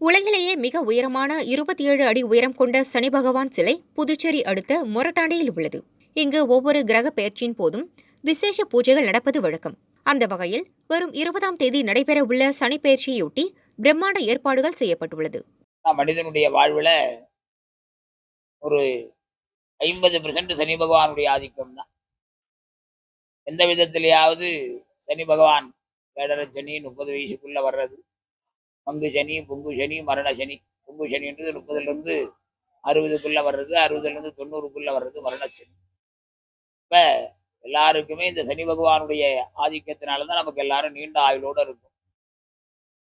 உலகிலேயே மிக உயரமான இருபத்தி ஏழு அடி உயரம் கொண்ட சனி பகவான் சிலை புதுச்சேரி அடுத்த மொரட்டாண்டியில் உள்ளது. இங்கு ஒவ்வொரு கிரக பெயர்ச்சியின் போதும் விசேஷ பூஜைகள் நடப்பது வழக்கம். அந்த வகையில் வரும் இருபதாம் தேதி நடைபெற உள்ள சனி பெயர்ச்சியொட்டி பிரம்மாண்ட ஏற்பாடுகள் செய்யப்பட்டுள்ளது. மனிதனுடைய வாழ்வில் ஒரு ஐம்பது பெர்சன்ட் சனி பகவானுடைய ஆதிக்கம் தான். எந்த விதத்திலேயாவது சனி பகவான் ஏழரை சனி முப்பது வயசுக்குள்ள வர்றது பங்கு சனி பொங்கு சனி மரண சனி. பொங்கு சனின்றது முப்பதுலேருந்து அறுபதுக்குள்ளே வர்றது அறுபதுலேருந்து தொண்ணூறுக்குள்ளே வர்றது மரண சனி. இப்போ எல்லாருக்குமே இந்த சனி பகவானுடைய ஆதிக்கத்தினால தான் நமக்கு எல்லாரும் நீண்ட ஆயுளோடு இருக்கும்.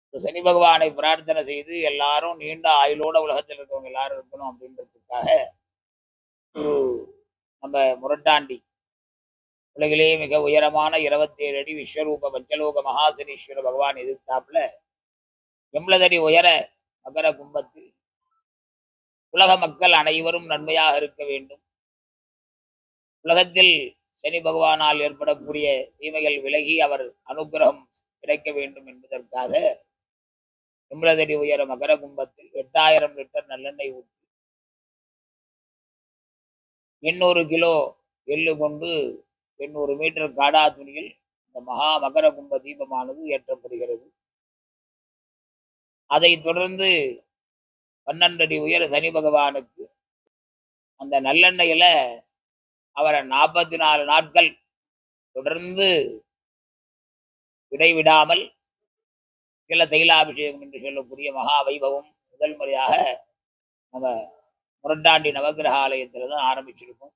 இந்த சனி பகவானை பிரார்த்தனை செய்து எல்லாரும் நீண்ட ஆயுளோட உலகத்தில் இருக்கவங்க எல்லாரும் இருக்கணும் அப்படின்றதுக்காக ஒரு நம்ம முரட்டாண்டி உலகிலேயே மிக உயரமான இருபத்தி ஏழு அடி விஸ்வரூப பஞ்சலோக மகாசனீஸ்வர பகவான் எதிர்த்தாப்புல எம்ளதடி உயர மகர கும்பத்தில். உலக மக்கள் அனைவரும் நன்மையாக இருக்க வேண்டும். உலகத்தில் சனி பகவானால் ஏற்படக்கூடிய தீமைகள் விலகி அவர் அனுகிரகம் கிடைக்க வேண்டும் என்பதற்காக எண்பதடி உயர மகர கும்பத்தில் எட்டாயிரம் லிட்டர் நல்லெண்ணெய் ஊற்றி எண்ணூறு கிலோ எள்ளு கொண்டு எண்ணூறு மீட்டர் காடா துணியில் இந்த மகா மகர கும்ப தீபமானது ஏற்றப்படுகிறது. அதைத் தொடர்ந்து பன்னெண்டு அடி உயர சனி பகவானுக்கு அந்த நல்லெண்ணெயில அவரை நாற்பத்தி நாலு நாட்கள் தொடர்ந்து இடைவிடாமல் சில தைலாபிஷேகம் என்று சொல்லக்கூடிய மகா வைபவம் முதல் முறையாக நம்ம முரட்டாண்டி நவகிரக ஆலயத்தில் தான் ஆரம்பிச்சிருக்கோம்.